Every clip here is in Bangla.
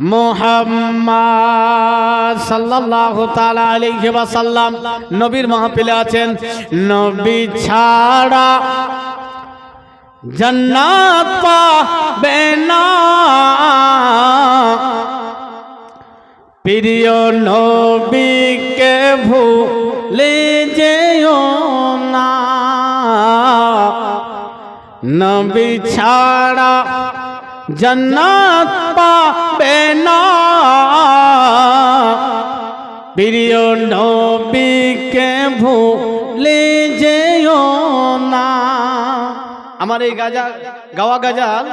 মোহাম্মদ সাল্লাল্লাহু তাআলা আলাইহি ওয়াসাল্লাম নবীর মাহফিলে আছেন। নবী ছাড়া জান্নাত পাবে না। প্রিয় নবীকে ভুলে যেও না। নবী ছাড়া জান্নাত পাবে না প্রিয় নবীকে ভুলে যেও না। আমার এই গাজা গাওয়া গাজাল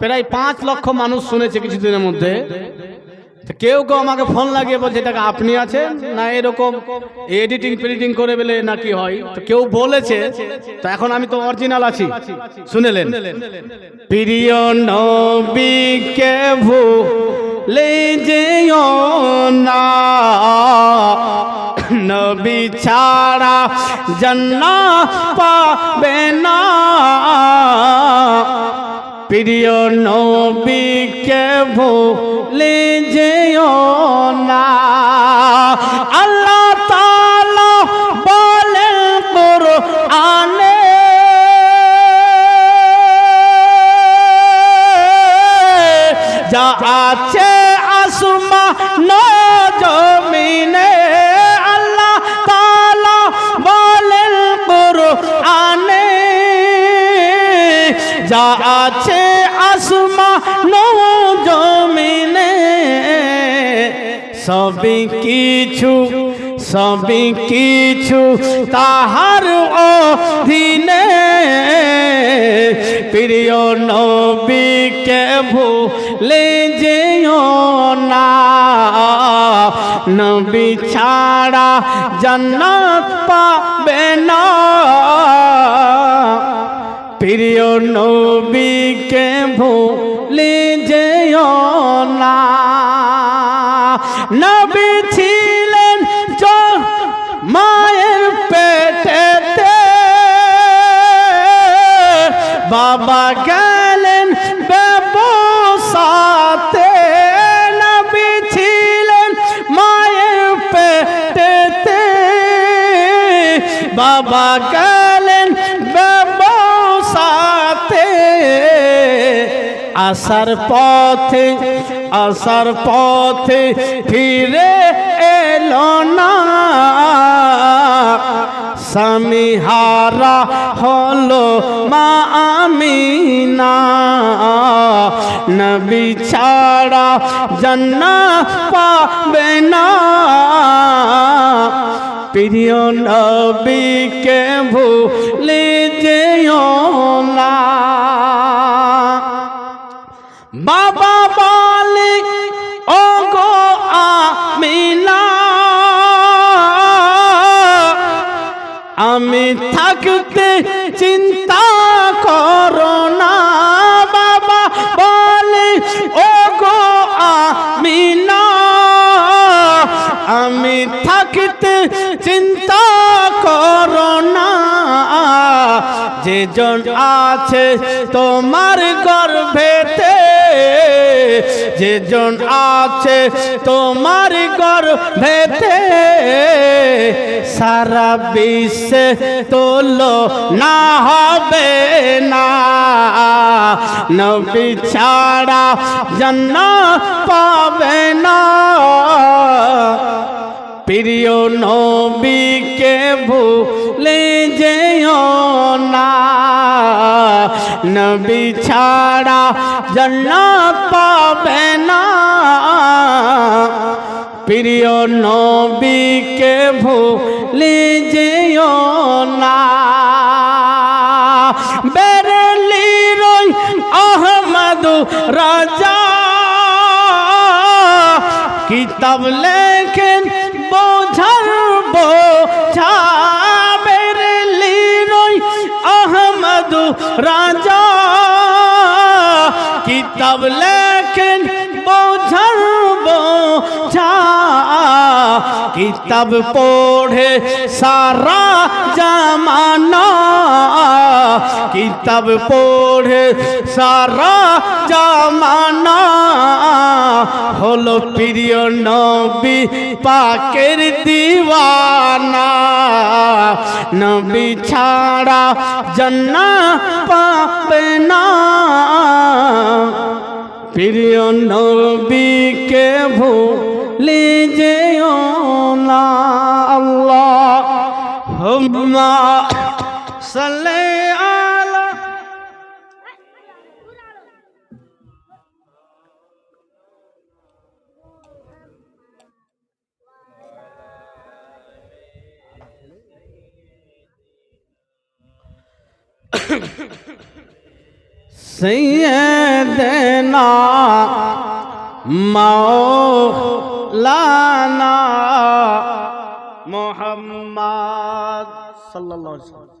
প্রায় পাঁচ লক্ষ মানুষ শুনেছে কিছুদিনের মধ্যে। কেউ কেউ আমাকে ফোন লাগিয়ে বলছে এটাকে আপনি আছেন? না এরকম এডিটিং ফেডিটিং করে বেলে নাকি হয়? কেউ বলেছে, তো এখন আমি তো অরিজিনাল আছি। শুনেলেন? প্রিয় নবীকে ভুলে যেও না। নবী ছাড়া জন্না পাবে না। প্রিয় নবীকে ভুলে যেও না? আল্লাহ তাআলা বলেন কোরআনে যা আছে আসমা জমিনে যা আছে আসমা জমিনে সবই কিছু সবই কিছু তাহার অধীনে। প্রিয় নবীকে ভুলে যেও না, নবী ছাড়া জান্নাত পাবে না। প্রিয় নবীকে ভুলে যেও না। নবী ছিলেন মায়ের পেটেতে। বাবা গেলেন ব্যবসাতে। নবী ছিলেন মায়ের পেটেতে। বাবা গেলেন ব্যবসাতে আসার পথে আসার পথে ফিরে এলো না। স্বামী হারা হলো মা আমিনা। নবী ছাড়া জন্না পাবে না। প্রিয় নবীকে ভুলে যেও না। বাবা বলে ও গো আমিনা, আমি থাকতে চিন্তা করো না। বাবা বলে ও গো আমিনা, আমি থাকতে চিন্তা করো না যেজন আছে তোমার গর্ভেতে, যেজন আছে তোমার গর্ভেতে, সারা বিশ্বে তোলো না হবে না। নবী ছাড়া জন্না পাবে না। প্রিয় নবীকে ভুলে যেও না। নবী ছাড়া জান্নাত পাবে না। প্রিয় নবীকে ভুলে যেও না। বেরলি রই আহমদ রাজা কিতাব লেখেন, বোঝার বোঝা বেরলি রই আহমদ রাজা। কিতাব লেখেন, বোঝার বোঝা। কিতাব পড়ে সারা জামানা কিতাব পড়ে সারা জামানা প্রিয় নবী পাকের দিওয়ানা। নবী ছাড়া জন্না পাবে না। প্রিয় নবীকে ভুলে যেও আল্লাহ। হুম্মা সাল্লি سیدنا مولانا محمد صلی اللہ علیہ وسلم۔